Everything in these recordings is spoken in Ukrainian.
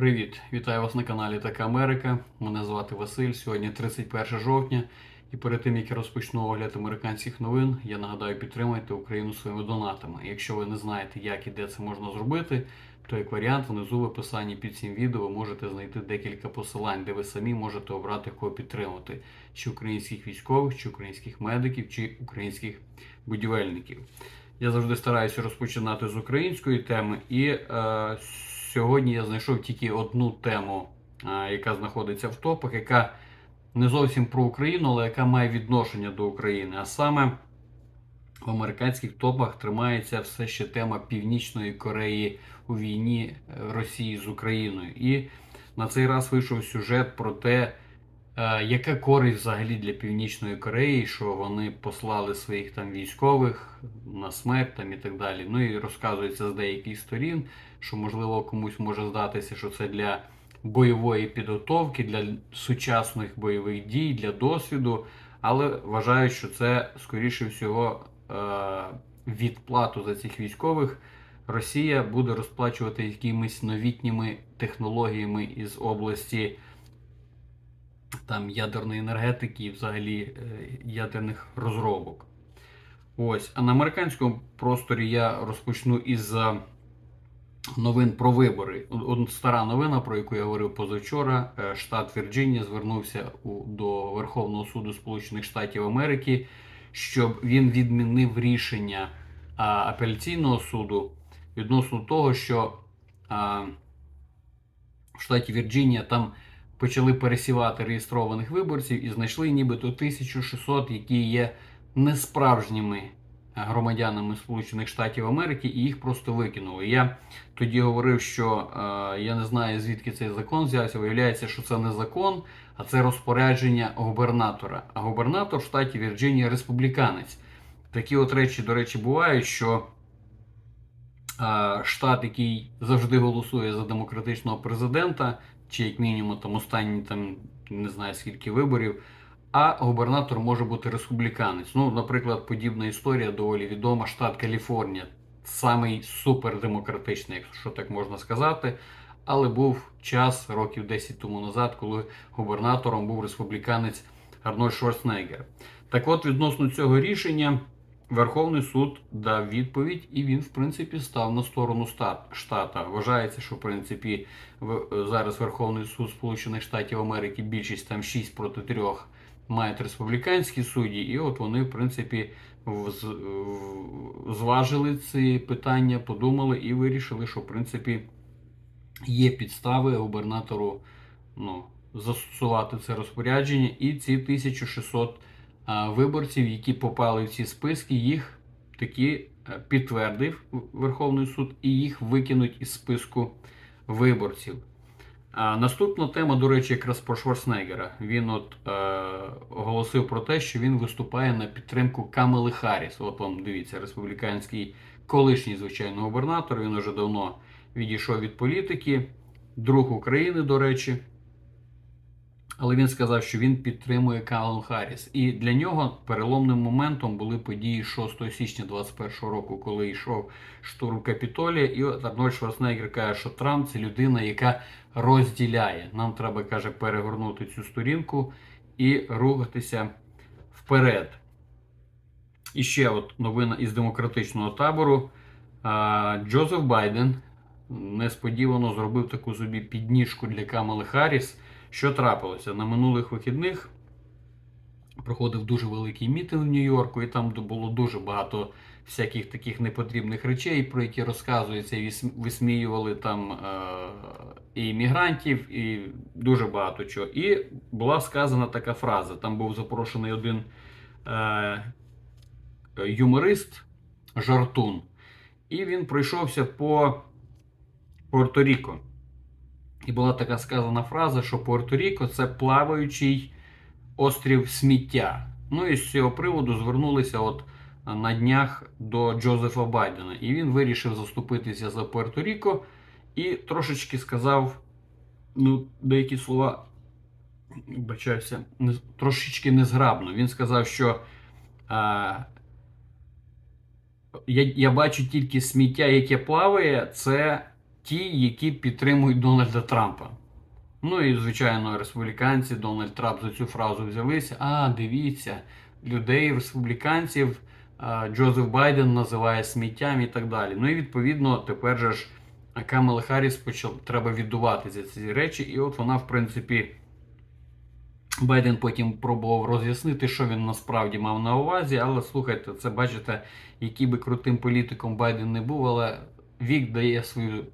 Привіт! Вітаю вас на каналі Така Америка. Мене звати Василь. Сьогодні 31 жовтня. І перед тим як я розпочну огляд американських новин, я нагадаю, підтримайте Україну своїми донатами. Якщо ви не знаєте, як і де це можна зробити, то як варіант внизу в описанні під цим відео ви можете знайти декілька посилань, де ви самі можете обрати кого підтримати: чи українських військових, чи українських медиків, чи українських будівельників. Я завжди стараюся розпочинати з української теми, і е, сьогодні я знайшов тільки одну тему, е, яка знаходиться в топах, яка не зовсім про Україну, але яка має відношення до України. А саме в американських топах тримається все ще тема Північної Кореї у війні е, Росії з Україною. І на цей раз вийшов сюжет про те, яка користь взагалі для Північної Кореї, що вони послали своїх там військових на смерть там і так далі. Ну і розказується з деяких сторін, що можливо комусь може здатися, що це для бойової підготовки, для сучасних бойових дій, для досвіду. Але вважаю, що це скоріше всього е, відплату за цих військових. Росія буде розплачувати якимись новітніми технологіями із області там ядерної енергетики і взагалі е, ядерних розробок. Ось, а на американському просторі я розпочну із е, новин про вибори. Стара новина, про яку я говорив позавчора. Е, Штат Вірджинія звернувся до Верховного суду Сполучених Штатів Америки, щоб він відмінив рішення апеляційного суду відносно того, що в штаті Вірджинія там почали пересівати реєстрованих виборців і знайшли нібито 1600, які є несправжніми громадянами Сполучених Штатів Америки, і їх просто викинули. Я тоді говорив, що е, я не знаю звідки цей закон взявся. Виявляється, що це не закон, а це розпорядження губернатора. А губернатор в штаті Вірджинія республіканець. Такі от речі, до речі, бувають, що е, штат, який завжди голосує за демократичного президента, чи як мінімум там останні там не знаю скільки виборів. А губернатор може бути республіканець. Ну, наприклад, подібна історія доволі відома. Штат Каліфорнія, самий супердемократичний, якщо так можна сказати. Але був час років 10 тому назад, коли губернатором був республіканець Арнольд Шварценеггер. Так от, відносно цього рішення, Верховний суд дав відповідь, і він, в принципі, став на сторону штата. Вважається, що в принципі зараз Верховний суд Сполучених Штатів Америки більшість там 6 проти 3 мають республіканські судді, і от вони, в принципі, зважили ці питання, подумали і вирішили, що в принципі є підстави губернатору ну, застосувати це розпорядження, і ці 1600 виборців, які попали в ці списки, їх таки підтвердив Верховний суд і їх викинуть із списку виборців. А Наступна тема, до речі, якраз про Шварценеггера. Він от е, оголосив про те, що він виступає на підтримку Камели Харріс. От вам дивіться, республіканський колишній, звичайно, губернатор. Він уже давно відійшов від політики, друг України, до речі. Але він сказав, що він підтримує Камелу Харріс. І для нього переломним моментом були події 6 січня 2021 року, коли йшов штурм Капітолія. І Арнольд Шварценеггер каже, що Трамп це людина, яка розділяє. Нам треба каже перегорнути цю сторінку і рухатися вперед. І ще от новина із демократичного табору. Джозеф Байден несподівано зробив таку собі підніжку для Камали Харріс. Що трапилося? На минулих вихідних проходив дуже великий мітинг в Нью-Йорку, і там було дуже багато всяких таких непотрібних речей, про які розказується, і висміювали там е, і іммігрантів, і дуже багато чого. І була сказана така фраза: там був запрошений один е, юморист, жартун, і він пройшовся по Порто-Ріко. І була така сказана фраза, що Пуерто-Ріко це плаваючий острів сміття. Ну і з цього приводу звернулися от на днях до Джозефа Байдена. І він вирішив заступитися за Пуерто-Ріко і трошечки сказав ну, деякі слова, бачаюся, трошечки незграбно. Він сказав, що а, я, я бачу тільки сміття, яке плаває, це ті, які підтримують Дональда Трампа. Ну і, звичайно, республіканці Дональд Трамп за цю фразу взялися. А, дивіться, людей, республіканців Джозеф Байден називає сміттям і так далі. Ну і відповідно, тепер же ж Камела Харріс почав треба віддувати ці речі, і от вона, в принципі. Байден потім пробував роз'яснити, що він насправді мав на увазі, але слухайте, це бачите, який би крутим політиком Байден не був, але вік дає свою,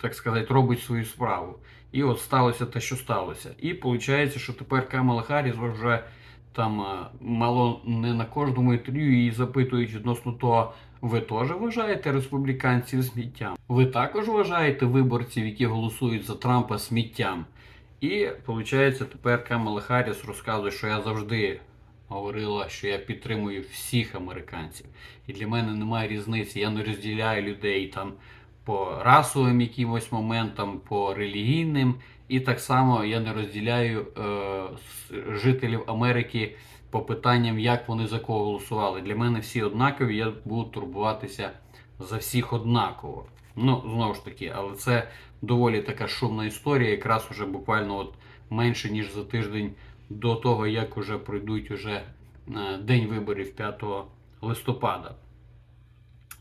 так сказати, робить свою справу. І от сталося те, що сталося. І виходить, що тепер Камала Харріс вже там мало не на кожному інтерв'ю її запитують відносно того, ви теж вважаєте республіканців сміттям? Ви також вважаєте виборців, які голосують за Трампа сміттям? І виходить, тепер Камала Харріс розказує, що я завжди говорила, що я підтримую всіх американців. І для мене немає різниці. Я не розділяю людей там по расовим якимось моментам, по релігійним. І так само я не розділяю е, жителів Америки по питанням, як вони за кого голосували. Для мене всі однакові, я буду турбуватися за всіх однаково. Ну, знову ж таки, але це доволі така шумна історія, якраз уже буквально от менше ніж за тиждень до того, як уже пройдуть уже е, день виборів 5 листопада.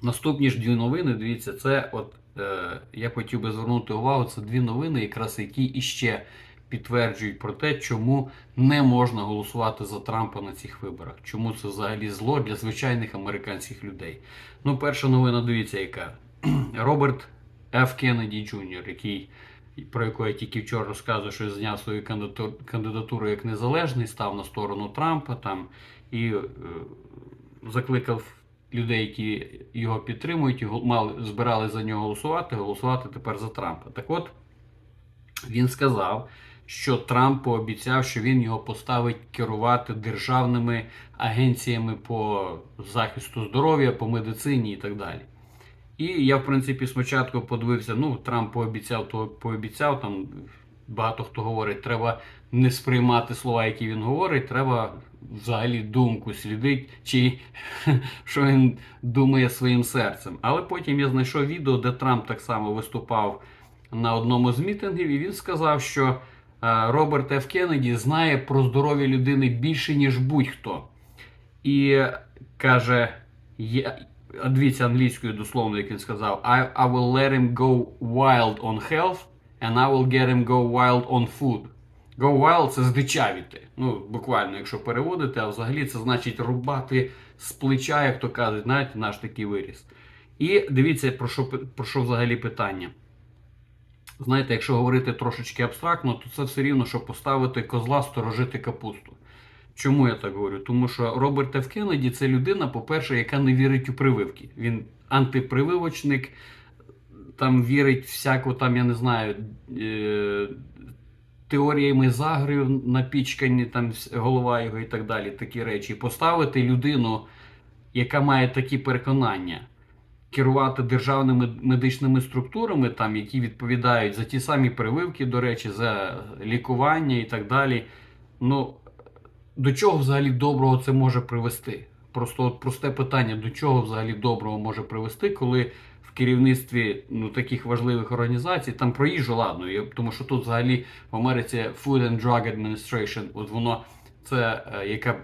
Наступні ж дві новини, дивіться, це от е, я хотів би звернути увагу, це дві новини, якраз які іще підтверджують про те, чому не можна голосувати за Трампа на цих виборах. Чому це взагалі зло для звичайних американських людей. Ну, перша новина, дивіться, яка Роберт Ф. Кеннеді Джр., який про якого я тільки вчора розказував, що зняв свою кандидатуру як незалежний, став на сторону Трампа там і е, закликав людей, які його підтримують, і мали, збирали за нього голосувати, голосувати тепер за Трампа. Так от він сказав, що Трамп пообіцяв, що він його поставить керувати державними агенціями по захисту здоров'я, по медицині і так далі. І я, в принципі, спочатку подивився, ну, Трамп пообіцяв, то пообіцяв. Там багато хто говорить, треба не сприймати слова, які він говорить, треба взагалі думку слідити, чи що він думає своїм серцем. Але потім я знайшов відео, де Трамп так само виступав на одному з мітингів, і він сказав, що е, Роберт Ф. Кеннеді знає про здоров'я людини більше, ніж будь-хто. І каже, я, дивіться англійською дословно, як він сказав, I, I will let him go wild on health and I will get him go wild on food. Go wild це здичавіти. Ну, буквально, якщо переводити, а взагалі це значить рубати з плеча, як то кажуть, знаєте, наш такий виріс. І дивіться, про що, про що взагалі питання. Знаєте, якщо говорити трошечки абстрактно, то це все рівно, щоб поставити козла сторожити капусту. Чому я так говорю? Тому що Роберт Ф. Кеннеді це людина, по-перше, яка не вірить у прививки. Він антипрививочник, там вірить всяку, там, я не знаю, е- теоріями загрів напічкані, там голова його і так далі, такі речі. Поставити людину, яка має такі переконання, керувати державними медичними структурами, там, які відповідають за ті самі прививки, до речі, за лікування і так далі. Ну, до чого взагалі доброго це може привести? Просто от просте питання, до чого взагалі доброго може привести, коли в керівництві ну, таких важливих організацій, там про їжу, ладно, я- тому що тут взагалі в Америці Food and Drug Administration, от воно це е, яка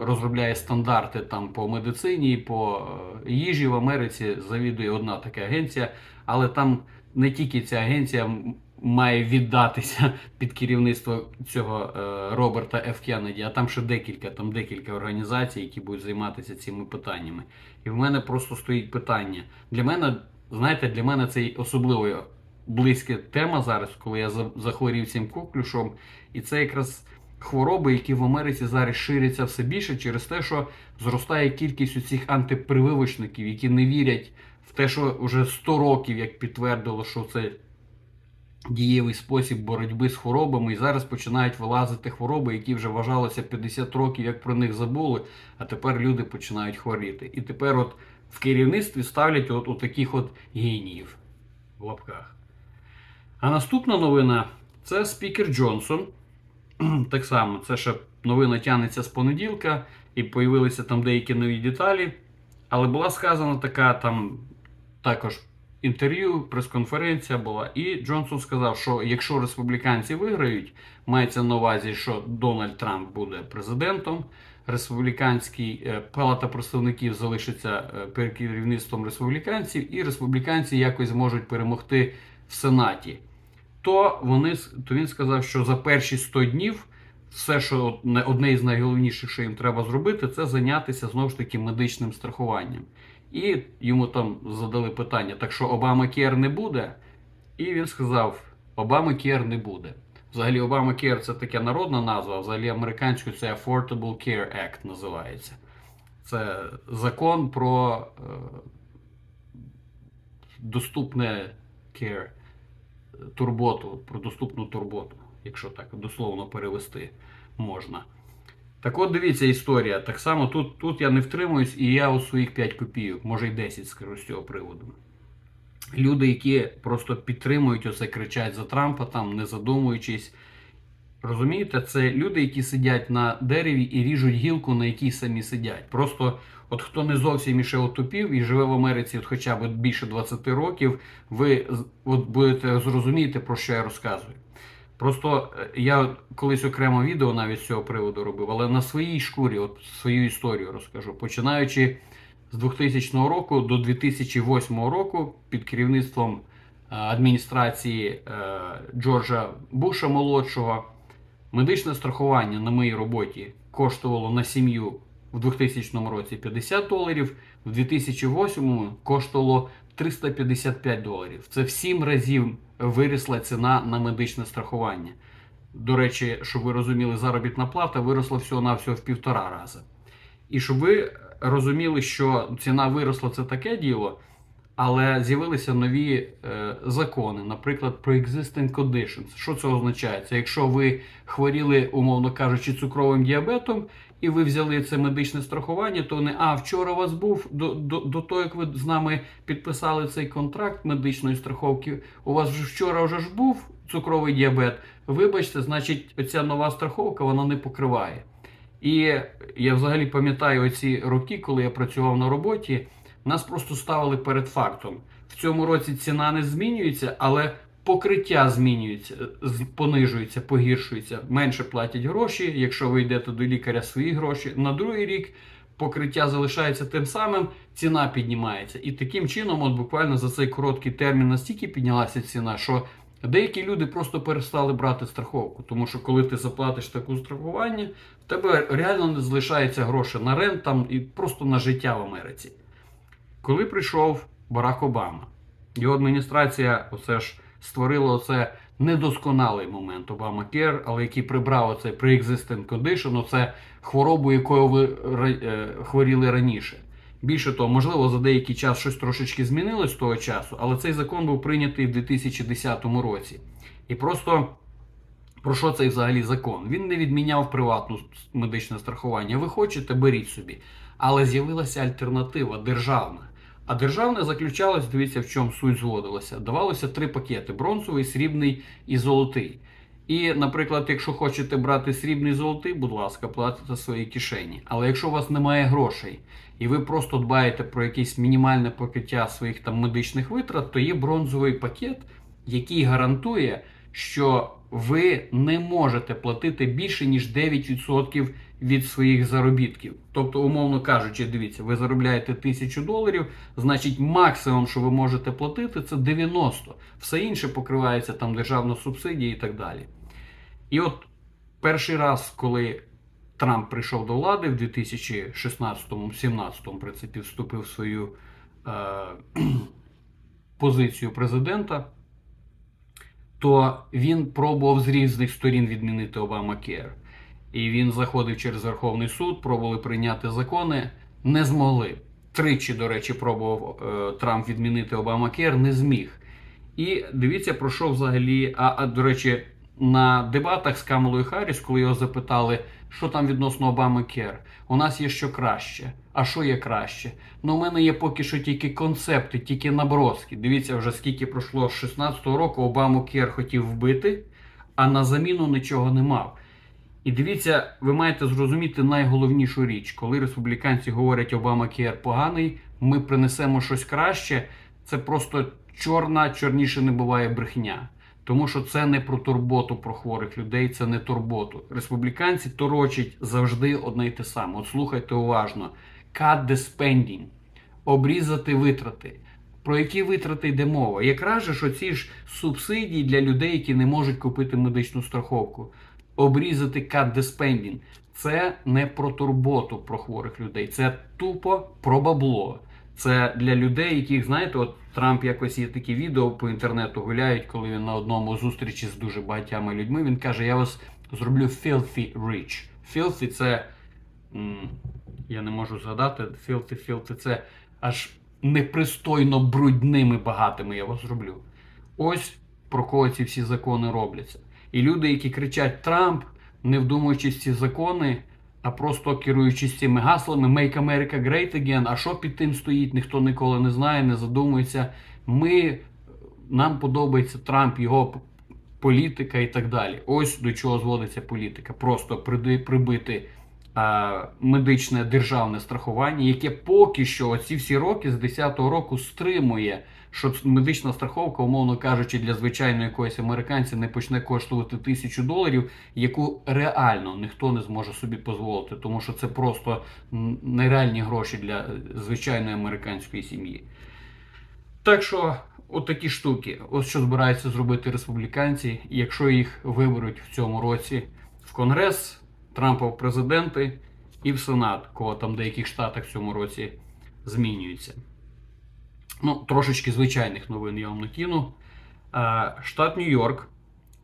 розробляє стандарти там по медицині, по е, їжі в Америці завідує одна така агенція, але там не тільки ця агенція має віддатися під керівництво цього е, Роберта Ф. Кеннеді, а там ще декілька, там декілька організацій, які будуть займатися цими питаннями. І в мене просто стоїть питання. Для мене, знаєте, для мене це особливо близька тема зараз, коли я за- захворів цим коклюшом. І це якраз хвороби, які в Америці зараз ширяться все більше через те, що зростає кількість цих антипрививочників, які не вірять в те, що вже 100 років, як підтвердило, що це дієвий спосіб боротьби з хворобами, і зараз починають вилазити хвороби, які вже вважалося 50 років, як про них забули, а тепер люди починають хворіти. І тепер от в керівництві ставлять от, от таких от геніїв в лапках. А наступна новина це спікер Джонсон. Так само, це ще новина тягнеться з понеділка, і появилися там деякі нові деталі. Але була сказана така там також інтерв'ю, прес-конференція була, і Джонсон сказав, що якщо республіканці виграють, мається на увазі, що Дональд Трамп буде президентом. Республіканський е, палата представників залишиться е, під керівництвом республіканців, і республіканці якось зможуть перемогти в Сенаті. То вони то він сказав, що за перші 100 днів все, що не- одне із найголовніших, що їм треба зробити, це зайнятися знову ж таки медичним страхуванням. І йому там задали питання: так що Обама Кер не буде? І він сказав: Обама Кер не буде. Взагалі, Обама Кер це така народна назва, а взагалі американською це Affordable Care Act називається. Це закон про е, доступне care, турботу, про доступну турботу, якщо так дословно перевести можна. Так от дивіться історія. Так само тут, тут я не втримуюсь, і я у своїх 5 копійок, може й 10 скажу з цього приводу. Люди, які просто підтримують оце, кричать за Трампа, там не задумуючись. Розумієте, це люди, які сидять на дереві і ріжуть гілку, на якій самі сидять. Просто, от хто не зовсім іще отупів і живе в Америці от хоча б більше 20 років, ви от будете зрозуміти, про що я розказую. Просто е, я колись окремо відео навіть з цього приводу робив, але на своїй шкурі, от свою історію розкажу. Починаючи з 2000 року до 2008 року під керівництвом е, адміністрації е, Джорджа Буша молодшого, медичне страхування на моїй роботі коштувало на сім'ю в 2000 році 50 доларів, в 2008 коштувало 355 доларів. Це в 7 разів вирісла ціна на медичне страхування. До речі, щоб ви розуміли, заробітна плата виросла всього-навсього в півтора рази. І щоб ви розуміли, що ціна виросла це таке діло, але з'явилися нові е, закони, наприклад, Pre-Existing Conditions. Що це означає? Це якщо ви хворіли, умовно кажучи, цукровим діабетом, і ви взяли це медичне страхування, то не а вчора у вас був до, до, до того, як ви з нами підписали цей контракт медичної страховки. У вас вже вчора вже ж був цукровий діабет. Вибачте, значить, оця нова страховка вона не покриває. І я взагалі пам'ятаю оці роки, коли я працював на роботі, нас просто ставили перед фактом. В цьому році ціна не змінюється, але покриття змінюється, понижується, погіршується. Менше платять гроші. Якщо ви йдете до лікаря свої гроші, на другий рік покриття залишається тим самим, ціна піднімається. І таким чином, от буквально за цей короткий термін настільки піднялася ціна, що деякі люди просто перестали брати страховку. Тому що коли ти заплатиш таку страхування, в тебе реально не залишається грошей на рент там і просто на життя в Америці. Коли прийшов Барак Обама, його адміністрація оце ж створила оце недосконалий момент Обама Кер, але який прибрав оце pre-existing condition, оце хворобу, якою ви е, хворіли раніше. Більше того, можливо, за деякий час щось трошечки змінилось з того часу, але цей закон був прийнятий в 2010 році. І просто про що цей взагалі закон? Він не відміняв приватну медичне страхування. Ви хочете, беріть собі. Але з'явилася альтернатива державна. А державне заключалось, дивіться, в чому суть зводилася. Давалося три пакети: бронзовий, срібний і золотий. І, наприклад, якщо хочете брати срібний золотий, будь ласка, платите свої кишені. Але якщо у вас немає грошей, і ви просто дбаєте про якесь мінімальне покриття своїх там медичних витрат, то є бронзовий пакет, який гарантує, що ви не можете платити більше ніж 9% від своїх заробітків. Тобто, умовно кажучи, дивіться, ви заробляєте 1000 доларів, значить максимум, що ви можете платити, це 90. Все інше покривається там державна субсидія і так далі. І от перший раз, коли Трамп прийшов до влади в 2016-17, в принципі, вступив в свою е, позицію президента, то він пробував з різних сторін відмінити Обама Кер. І він заходив через Верховний суд, пробували прийняти закони, не змогли. Тричі, до речі, пробував е, Трамп відмінити Обама Кер, не зміг. І дивіться, про що взагалі. А, а до речі, на дебатах з Камалою Харріс, коли його запитали, що там відносно Обами Кер, у нас є що краще. А що є краще? Ну, у мене є поки що тільки концепти, тільки наброски. Дивіться, вже скільки пройшло з 16-го року, Обаму Кер хотів вбити, а на заміну нічого не мав. І дивіться, ви маєте зрозуміти найголовнішу річ, коли республіканці говорять Обама Кер поганий, ми принесемо щось краще. Це просто чорна, чорніше не буває брехня. Тому що це не про турботу про хворих людей, це не турботу. Республіканці торочать завжди одне й те саме. От слухайте уважно: cut the spending, обрізати витрати. Про які витрати йде мова? Якраз же що ці ж субсидії для людей, які не можуть купити медичну страховку. Обрізати cut the. Це не про турботу про хворих людей, це тупо про бабло. Це для людей, яких знаєте, от Трамп якось є такі відео по інтернету гуляють, коли він на одному зустрічі з дуже багатьма людьми. Він каже: Я вас зроблю filthy rich. Filthy це м, я не можу згадати. Filthy, filthy це аж непристойно брудними багатими. Я вас зроблю. Ось про кого ці всі закони робляться. І люди, які кричать Трамп, не вдумуючись ці закони, а просто керуючись цими гаслами Make America Great Again, а що під тим стоїть, ніхто ніколи не знає, не задумується. Ми, нам подобається Трамп, його політика і так далі. Ось до чого зводиться політика. Просто прибити медичне державне страхування, яке поки що оці всі роки з 10-го року стримує, що медична страховка, умовно кажучи, для звичайного якогось американця не почне коштувати тисячу доларів, яку реально ніхто не зможе собі дозволити, тому що це просто нереальні гроші для е, звичайної американської сім'ї. Так що, от такі штуки, ось що збираються зробити республіканці, якщо їх виберуть в цьому році в Конгрес, Трампа в президенти і в Сенат, кого там в деяких штатах в цьому році змінюється. Ну, трошечки звичайних новин я вам накину. Штат Нью-Йорк.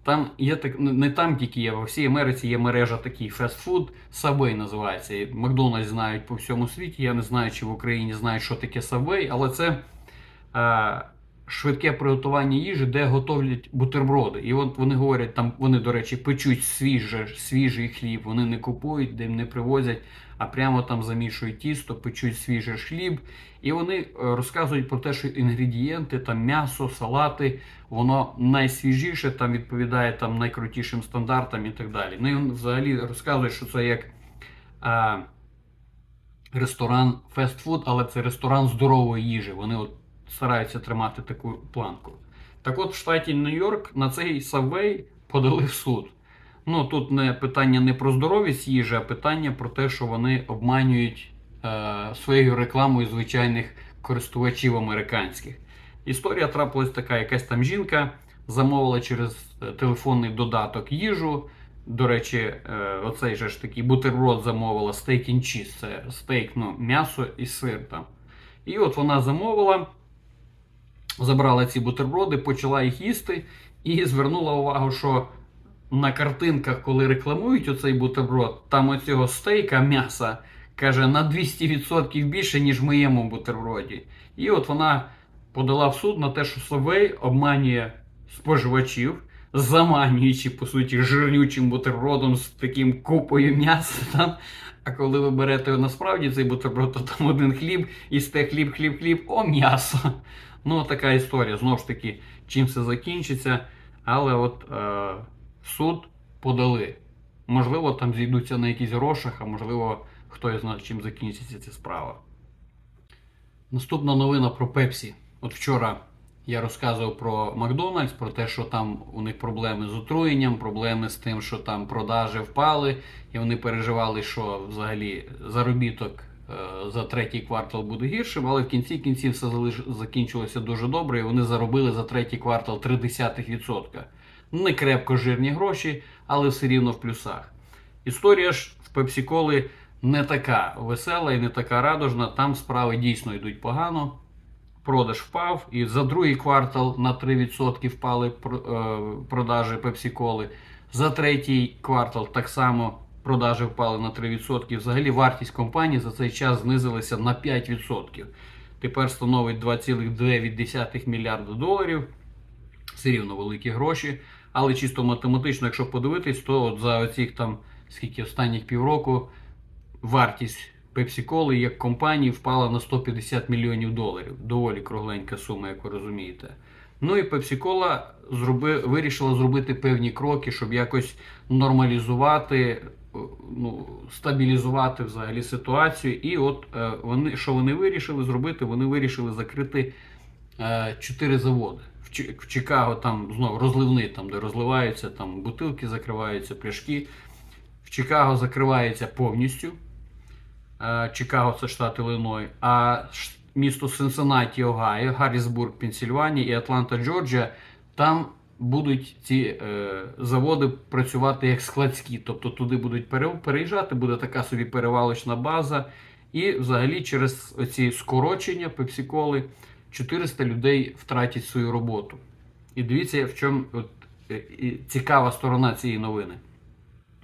Там є так, не- там тільки є, во всій Америці є мережа такий фастфуд, Subway називається. Макдональдс знають по всьому світі. Я не знаю, чи в Україні знають, що таке Subway, але це е, швидке приготування їжі, де готовлять бутерброди. І от вони говорять, там вони, до речі, печуть свіже, свіжий хліб, вони не купують, де не привозять, а прямо там замішують тісто, печуть свіжий хліб. І вони е, розказують про те, що інгредієнти, там м'ясо, салати, воно найсвіжіше, там відповідає там найкрутішим стандартам і так далі. Ну і взагалі розказує, що це як. Е, ресторан фестфуд, але це ресторан здорової їжі. Вони от стараються тримати таку планку. Так от в штаті Нью-Йорк на цей Subway подали в суд. Ну тут не питання не про здоровість їжі, а питання про те, що вони обманюють е, своєю рекламою звичайних користувачів американських. Історія трапилась така: якась там жінка замовила через е, телефонний додаток їжу. До речі, е, оцей же ж такий бутерброд замовила стейк and cheese, це стейк, ну, м'ясо і сир там. І от вона замовила, забрала ці бутерброди, почала їх їсти і звернула увагу, що на картинках, коли рекламують оцей бутерброд, там оцього стейка м'яса каже на 200% більше, ніж в моєму бутерброді. І от вона подала в суд на те, що Subway обманює споживачів, заманюючи, по суті, жирнючим бутербродом з таким купою м'яса. Там. А коли ви берете насправді цей бутерброд, то там один хліб, їсте хліб, хліб, хліб, о, м'ясо. Ну, така історія. Знову ж таки, чим все закінчиться. Але от е, суд подали. Можливо, там зійдуться на якісь грошах, а можливо, хто знає, чим закінчиться ця справа. Наступна новина про Пепсі. От вчора я розказував про Макдональдс, про те, що там у них проблеми з отруєнням, проблеми з тим, що там продажі впали, і вони переживали, що взагалі заробіток за третій квартал буде гіршим, але в кінці кінців все закінчилося дуже добре, і вони заробили за третій квартал 0,3%. Не крепко жирні гроші, але все рівно в плюсах. Історія ж в Пепсі-коли не така весела і не така радужна. Там справи дійсно йдуть погано. Продаж впав, і за другий квартал на 3% впали е, продажі Пепсі-коли. За третій квартал так само продажі впали на 3%. Взагалі вартість компанії за цей час знизилася на 5%. Тепер становить 2,2 мільярда доларів. Все рівно великі гроші. Але чисто математично, якщо подивитись, то от за оцих там скільки останніх півроку вартість Pepsi-Cola як компанії впала на 150 мільйонів доларів. Доволі кругленька сума, як ви розумієте. Ну і Pepsi-Cola зроби, вирішила зробити певні кроки, щоб якось нормалізувати, ну, стабілізувати взагалі ситуацію. І от е, вони, що вони вирішили зробити? Вони вирішили закрити е, чотири заводи. В, Чикаго там знову розливний, там, де розливаються, там бутилки закриваються, пляшки. В Чикаго закривається повністю. Е, Чикаго це штат Іллиной, а місто Сенсенаті, Огайо, Гаррісбург, Пенсільванія і Атланта, Джорджія, там будуть ці е, заводи працювати як складські. Тобто туди будуть переїжджати, буде така собі перевалочна база. І взагалі через ці скорочення пепсиколи 400 людей втратять свою роботу. І дивіться, в чому от, е, цікава сторона цієї новини.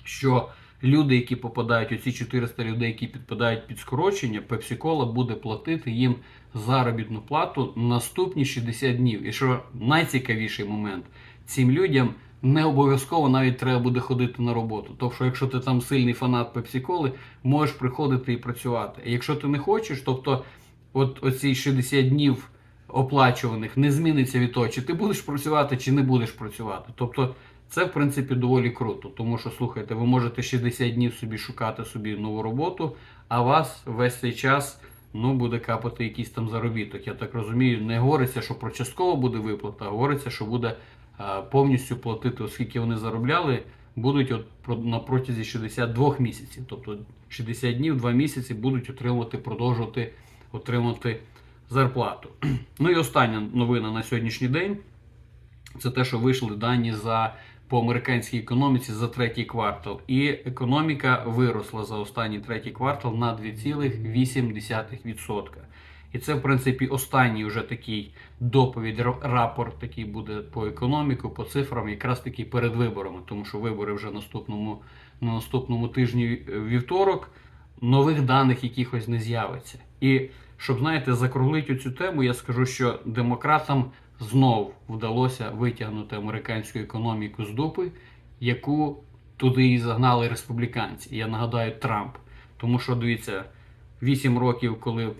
Що люди, які попадають, оці 400 людей, які підпадають під скорочення, Pepsi-Cola буде платити їм заробітну плату наступні 60 днів. І що найцікавіший момент, цим людям не обов'язково навіть треба буде ходити на роботу. Тобто, якщо ти там сильний фанат Pepsi-Cola, можеш приходити і працювати. Якщо ти не хочеш, тобто от оці 60 днів оплачуваних не зміниться від того, чи ти будеш працювати, чи не будеш працювати. Тобто це, в принципі, доволі круто, тому що слухайте, ви можете 60 днів собі шукати собі нову роботу, а вас весь цей час ну, буде капати якийсь там заробіток. Я так розумію, не говориться, що про частково буде виплата, а говориться, що буде а, повністю платити, оскільки вони заробляли, будуть от на протязі 62 місяців. Тобто 60 днів, 2 місяці будуть отримувати, продовжувати отримувати зарплату. Ну і остання новина на сьогоднішній день. Це те, що вийшли дані за по американській економіці за третій квартал. І економіка виросла за останній третій квартал на 2,8%. І це, в принципі, останній вже такий доповідь, рапорт такий буде по економіку, по цифрам, якраз таки перед виборами, тому що вибори вже наступному, на наступному тижні вівторок. Нових даних якихось не з'явиться. І щоб знаєте, закруглити цю тему, я скажу, що демократам знов вдалося витягнути американську економіку з дупи, яку туди і загнали республіканці. Я нагадаю Трамп. Тому що дивіться, 8 років, коли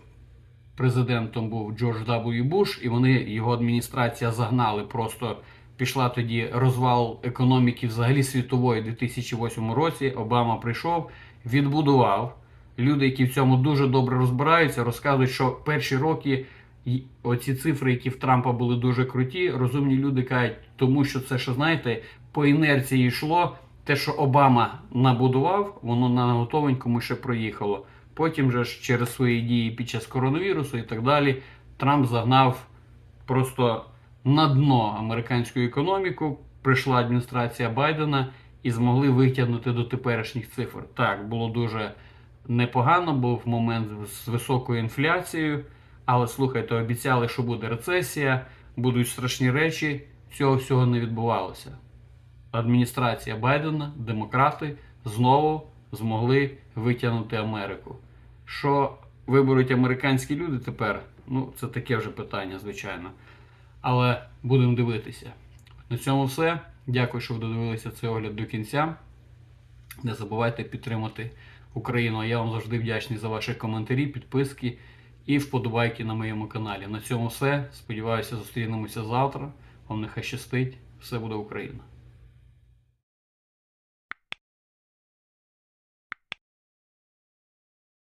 президентом був Джордж W. Буш, і вони його адміністрація загнали. Просто пішла тоді розвал економіки взагалі світової у 2008 році. Обама прийшов, відбудував. Люди, які в цьому дуже добре розбираються, розказують, що перші роки оці цифри, які в Трампа були дуже круті, розумні люди кажуть, тому що це, що знаєте, по інерції йшло. Те, що Обама набудував, воно на готовенькому ще проїхало. Потім же ж через свої дії під час коронавірусу і так далі, Трамп загнав просто на дно американську економіку. Прийшла адміністрація Байдена і змогли витягнути до теперішніх цифр. Так, було дуже непогано, був момент з високою інфляцією, але слухайте, обіцяли, що буде рецесія, будуть страшні речі. Цього всього не відбувалося. Адміністрація Байдена, демократи знову змогли витягнути Америку. Що виберуть американські люди тепер? Ну, це таке вже питання, звичайно. Але будемо дивитися. На цьому все. Дякую, що ви додивилися цей огляд до кінця. Не забувайте підтримати Україну. Я вам завжди вдячний за ваші коментарі, підписки і вподобайки на моєму каналі. На цьому все. Сподіваюся, зустрінемося завтра. Вам нехай щастить. Все буде Україна!